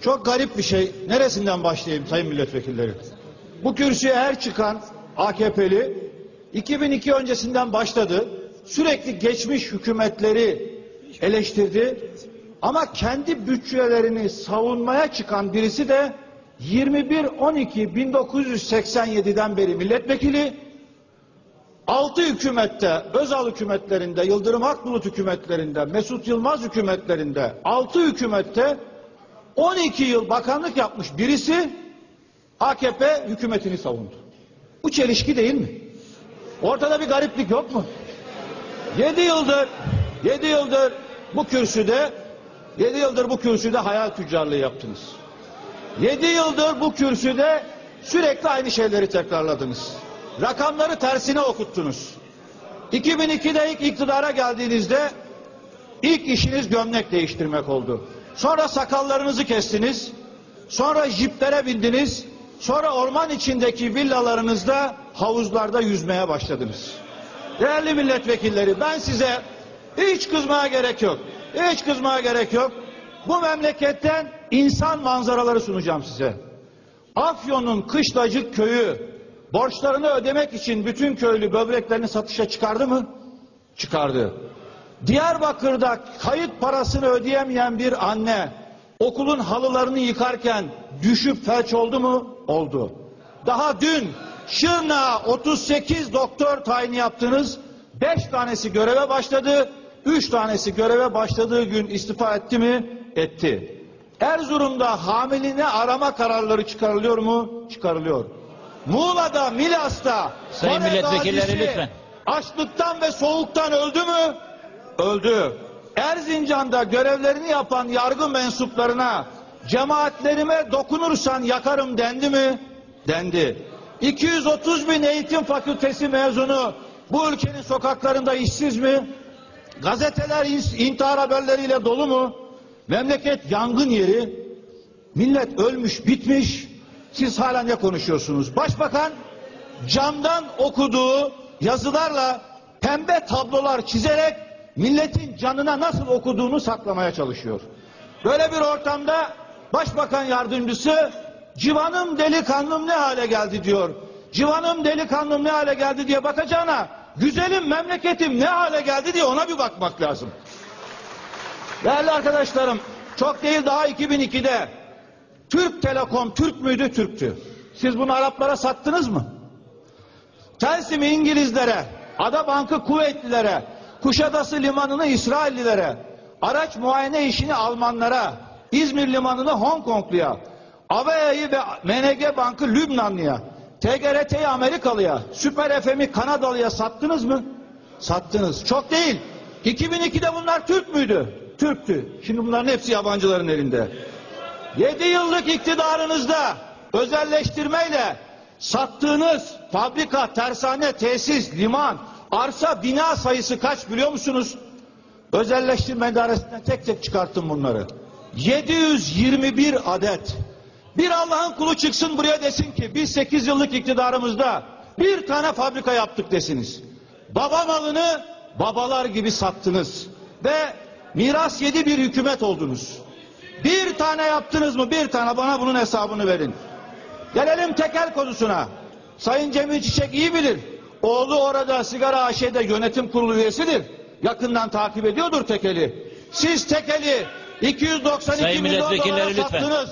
Çok garip bir şey. Neresinden başlayayım sayın milletvekilleri? Bu kürsüye her çıkan AKP'li 2002 öncesinden başladı. Sürekli geçmiş hükümetleri eleştirdi. Ama kendi bütçelerini savunmaya çıkan birisi de 21-12-1987'den beri milletvekili, 6 hükümette, Özal hükümetlerinde, Yıldırım Akbulut hükümetlerinde, Mesut Yılmaz hükümetlerinde, 6 hükümette 12 yıl bakanlık yapmış birisi AKP hükümetini savundu. Bu çelişki değil mi? Ortada bir gariplik yok mu? 7 yıldır 7 yıldır bu kürsüde 7 yıldır bu kürsüde hayal tüccarlığı yaptınız. 7 yıldır bu kürsüde sürekli aynı şeyleri tekrarladınız. Rakamları tersine okuttunuz. 2002'de ilk iktidara geldiğinizde ilk işiniz gömlek değiştirmek oldu. Sonra sakallarınızı kestiniz. Sonra jiplere bindiniz. Sonra orman içindeki villalarınızda havuzlarda yüzmeye başladınız. Değerli milletvekilleri ben size hiç kızmaya gerek yok. Hiç kızmaya gerek yok. Bu memleketten insan manzaraları sunacağım size. Afyon'un Kışlacık köyü borçlarını ödemek için bütün köylü böbreklerini satışa çıkardı mı? Çıkardı. Diyarbakır'da kayıt parasını ödeyemeyen bir anne okulun halılarını yıkarken düşüp felç oldu mu? Oldu. Daha dün Şırnağa 38 doktor tayini yaptınız. 5 tanesi göreve başladı. 3 tanesi göreve başladığı gün istifa etti mi? Etti. Erzurum'da hamiline arama kararları çıkarılıyor mu? Çıkarılıyor. Muğla'da, Milas'ta Sayın milletvekilleri lütfen. Açlıktan ve soğuktan öldü mü? Öldü. Erzincan'da görevlerini yapan yargı mensuplarına cemaatlerime dokunursan yakarım dendi mi? Dendi. 230 bin eğitim fakültesi mezunu bu ülkenin sokaklarında işsiz mi? Gazeteler in- intihar haberleriyle dolu mu? Memleket yangın yeri. Millet ölmüş bitmiş. Siz hala ne konuşuyorsunuz? Başbakan camdan okuduğu yazılarla pembe tablolar çizerek milletin canına nasıl okuduğunu saklamaya çalışıyor. Böyle bir ortamda başbakan yardımcısı civanım delikanlım ne hale geldi diyor. Civanım delikanlım ne hale geldi diye bakacağına güzelim memleketim ne hale geldi diye ona bir bakmak lazım. Değerli arkadaşlarım çok değil daha 2002'de Türk Telekom Türk müydü Türktü. Siz bunu Araplara sattınız mı? Telsim'i İngilizlere, Adabank'ı Kuveytlilere, Kuşadası limanını İsraillilere, araç muayene işini Almanlara, İzmir limanını Hong Kongluya, Avea'yı ve MNG Bank'ı Lübnanlıya, TGRT'yi Amerikalıya, Süper FM'i Kanadalıya sattınız mı? Sattınız. Çok değil. 2002'de bunlar Türk müydü? Türktü. Şimdi bunların hepsi yabancıların elinde. 7 yıllık iktidarınızda özelleştirmeyle sattığınız fabrika, tersane, tesis, liman, arsa, bina sayısı kaç biliyor musunuz? Özelleştirme idaresinden tek tek çıkarttım bunları. 721 adet. Bir Allah'ın kulu çıksın buraya desin ki biz 8 yıllık iktidarımızda bir tane fabrika yaptık desiniz. Baba malını babalar gibi sattınız ve miras yedi bir hükümet oldunuz. Bir tane yaptınız mı? Bir tane bana bunun hesabını verin. Gelelim tekel konusuna. Sayın Cemil Çiçek iyi bilir. Oğlu orada sigara AŞ'de yönetim kurulu üyesidir. Yakından takip ediyordur tekeli. Siz tekeli 292 Sayın milyon dolara lütfen. sattınız.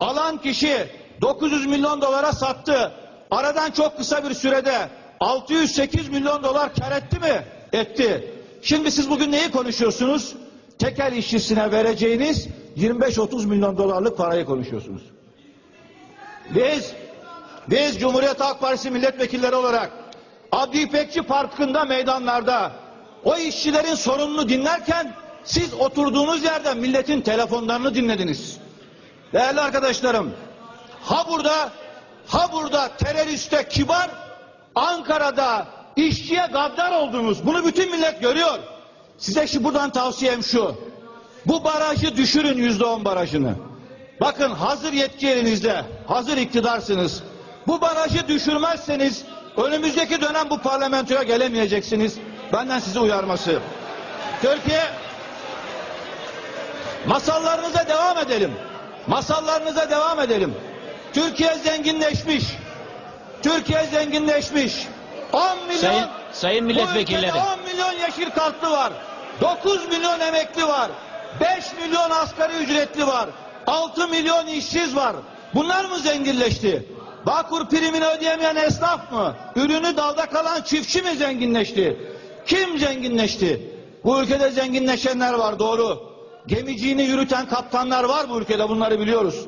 Alan kişi 900 milyon dolara sattı. Aradan çok kısa bir sürede 608 milyon dolar kar etti mi? Etti. Şimdi siz bugün neyi konuşuyorsunuz? Tekel işçisine vereceğiniz 25-30 milyon dolarlık parayı konuşuyorsunuz. Biz, biz Cumhuriyet Halk Partisi milletvekilleri olarak Abdi İpekçi Parkı'nda meydanlarda o işçilerin sorununu dinlerken siz oturduğunuz yerde milletin telefonlarını dinlediniz. Değerli arkadaşlarım, ha burada, ha burada teröriste kibar, Ankara'da işçiye gaddar olduğunuz, bunu bütün millet görüyor. Size şu buradan tavsiyem şu, bu barajı düşürün yüzde on barajını. Bakın hazır yetki elinizde, hazır iktidarsınız. Bu barajı düşürmezseniz önümüzdeki dönem bu parlamentoya gelemeyeceksiniz. Benden sizi uyarması. Türkiye masallarınıza devam edelim. Masallarınıza devam edelim. Türkiye zenginleşmiş. Türkiye zenginleşmiş. 10 milyon Sayın, sayın milletvekilleri. bu ülkede 10 milyon yeşil kartlı var. 9 milyon emekli var. 5 milyon asgari ücretli var. 6 milyon işsiz var. Bunlar mı zenginleşti? Bağkur primini ödeyemeyen esnaf mı? Ürünü dalda kalan çiftçi mi zenginleşti? Kim zenginleşti? Bu ülkede zenginleşenler var doğru. Gemiciğini yürüten kaptanlar var bu ülkede bunları biliyoruz.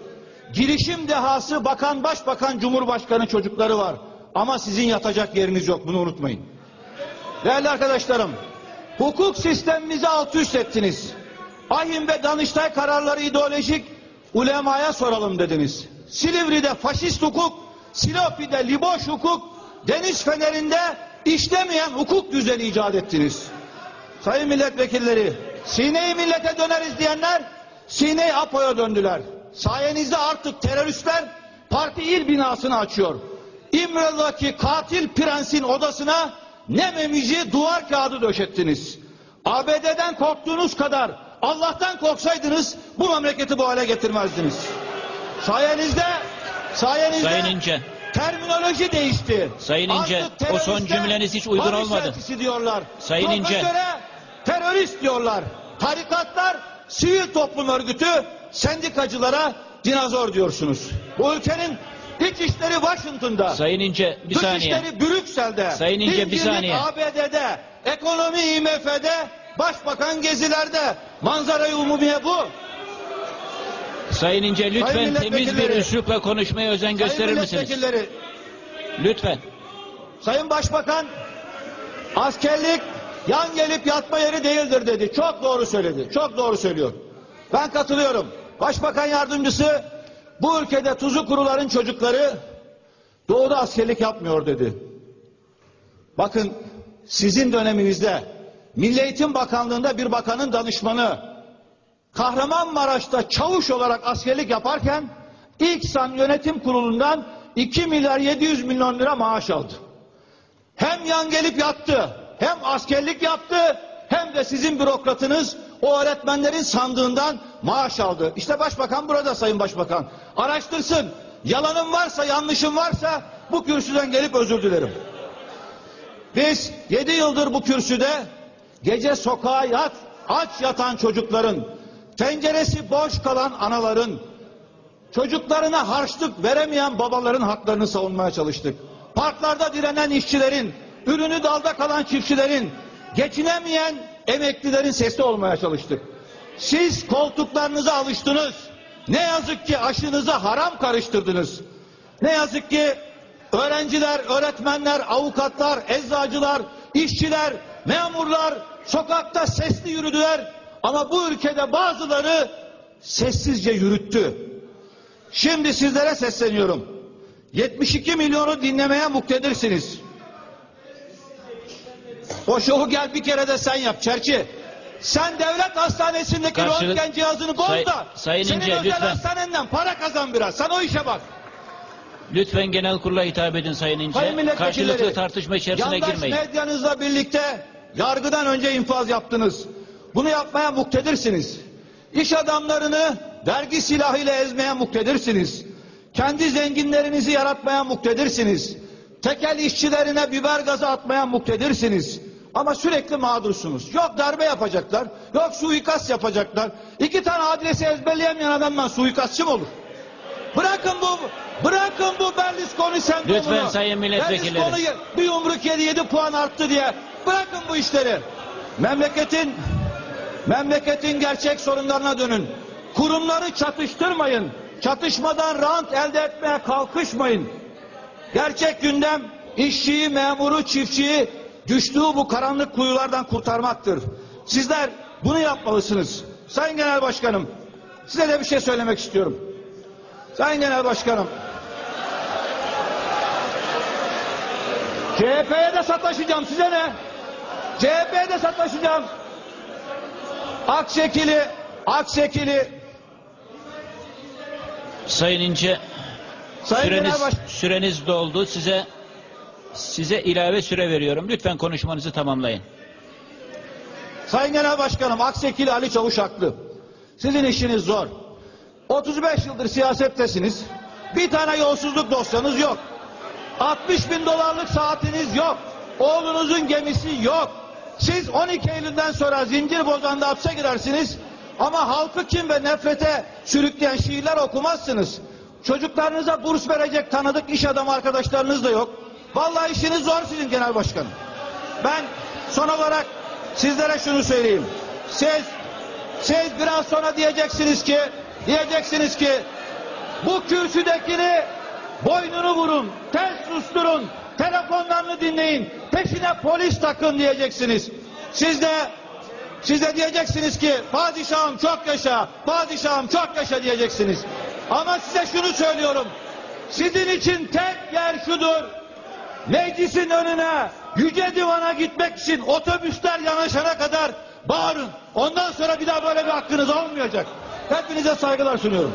Girişim dehası bakan, başbakan, cumhurbaşkanı çocukları var. Ama sizin yatacak yeriniz yok bunu unutmayın. Değerli arkadaşlarım, hukuk sistemimizi alt üst ettiniz. Ahim ve Danıştay kararları ideolojik, ulemaya soralım dediniz. Silivri'de faşist hukuk, Silopi'de liboş hukuk, Deniz Feneri'nde işlemeyen hukuk düzeni icat ettiniz. Sayın milletvekilleri, Sine'yi millete döneriz diyenler, Sine'yi Apo'ya döndüler. Sayenizde artık teröristler parti il binasını açıyor. İmralı'daki katil prensin odasına ne memici duvar kağıdı döşettiniz. ABD'den korktuğunuz kadar Allah'tan korksaydınız bu memleketi bu hale getirmezdiniz. Sayenizde, sayenizde Sayın İnce. terminoloji değişti. Sayın İnce, Artık o son teröristler cümleniz hiç uygun barış olmadı. elçisi diyorlar. Sayın İnce. Profesöre terörist diyorlar. Tarikatlar sivil toplum örgütü sendikacılara dinozor diyorsunuz. Bu ülkenin iç işleri Washington'da. Sayın İnce bir dış saniye. işleri Brüksel'de. Sayın İnce, bir dincilik saniye. ABD'de. Ekonomi IMF'de. Başbakan gezilerde. Manzarayı umumiye bu. Sayın İnce lütfen Sayın temiz bir üslupla konuşmaya özen gösterir Sayın misiniz? milletvekilleri, Lütfen. Sayın Başbakan askerlik yan gelip yatma yeri değildir dedi. Çok doğru söyledi. Çok doğru söylüyor. Ben katılıyorum. Başbakan yardımcısı bu ülkede tuzu kuruların çocukları doğuda askerlik yapmıyor dedi. Bakın sizin döneminizde Milli Eğitim Bakanlığı'nda bir bakanın danışmanı Kahramanmaraş'ta çavuş olarak askerlik yaparken ilk san yönetim kurulundan 2 milyar 700 milyon lira maaş aldı. Hem yan gelip yattı, hem askerlik yaptı, hem de sizin bürokratınız o öğretmenlerin sandığından maaş aldı. İşte başbakan burada sayın başbakan. Araştırsın. Yalanım varsa, yanlışım varsa bu kürsüden gelip özür dilerim. Biz 7 yıldır bu kürsüde gece sokağa yat, aç yatan çocukların, tenceresi boş kalan anaların, çocuklarına harçlık veremeyen babaların haklarını savunmaya çalıştık. Parklarda direnen işçilerin, ürünü dalda kalan çiftçilerin, geçinemeyen emeklilerin sesi olmaya çalıştık. Siz koltuklarınıza alıştınız. Ne yazık ki aşınıza haram karıştırdınız. Ne yazık ki öğrenciler, öğretmenler, avukatlar, eczacılar, işçiler, memurlar sokakta sesli yürüdüler. Ama bu ülkede bazıları sessizce yürüttü. Şimdi sizlere sesleniyorum. 72 milyonu dinlemeye muktedirsiniz. O şovu gel bir kere de sen yap Çerçi. Sen devlet hastanesindeki Karşılık- röntgen cihazını boz Say- da Sayın senin İnce, özel lütfen. hastanenden para kazan biraz. Sen o işe bak. Lütfen genel kurula hitap edin Sayın İnce. Sayın Karşılıklı tartışma içerisine yandaş girmeyin. medyanızla birlikte yargıdan önce infaz yaptınız. Bunu yapmaya muktedirsiniz. İş adamlarını vergi silahıyla ezmeye muktedirsiniz. Kendi zenginlerinizi yaratmaya muktedirsiniz. Tekel işçilerine biber gazı atmaya muktedirsiniz. Ama sürekli mağdursunuz. Yok darbe yapacaklar, yok suikast yapacaklar. İki tane adresi ezberleyemeyen adamdan suikastçı mı olur? Bırakın bu, bırakın bu Berlusconi sendromunu. Lütfen sayın milletvekilleri. Berlusconi bir yumruk yedi, yedi puan arttı diye. Bırakın bu işleri. Memleketin, memleketin gerçek sorunlarına dönün. Kurumları çatıştırmayın. Çatışmadan rant elde etmeye kalkışmayın. Gerçek gündem işçiyi, memuru, çiftçiyi düştüğü bu karanlık kuyulardan kurtarmaktır. Sizler bunu yapmalısınız. Sayın Genel Başkanım, size de bir şey söylemek istiyorum. Sayın Genel Başkanım. CHP'ye de sataşacağım size ne? CHP'ye de sataşacağım. Akşekili, Akşekili, Sayın İnce Sayın süreniz, Genel Baş... süreniz doldu. Size size ilave süre veriyorum. Lütfen konuşmanızı tamamlayın. Sayın Genel Başkanım, Aksekili Ali Çavuş haklı. Sizin işiniz zor. 35 yıldır siyasettesiniz. Bir tane yolsuzluk dosyanız yok. 60 bin dolarlık saatiniz yok. Oğlunuzun gemisi yok. Siz 12 Eylül'den sonra zincir bozanda hapse girersiniz. Ama halkı kim ve nefrete sürükleyen şiirler okumazsınız. Çocuklarınıza burs verecek tanıdık iş adamı arkadaşlarınız da yok. Vallahi işiniz zor sizin genel başkanım. Ben son olarak sizlere şunu söyleyeyim. Siz siz biraz sonra diyeceksiniz ki diyeceksiniz ki bu kürsüdekini boynunu vurun, ters susturun, telefonlarını dinleyin, peşine polis takın diyeceksiniz. Siz de siz de diyeceksiniz ki padişahım çok yaşa, padişahım çok yaşa diyeceksiniz. Ama size şunu söylüyorum. Sizin için tek yer şudur. Meclisin önüne, yüce divana gitmek için otobüsler yanaşana kadar bağırın. Ondan sonra bir daha böyle bir hakkınız olmayacak. Hepinize saygılar sunuyorum.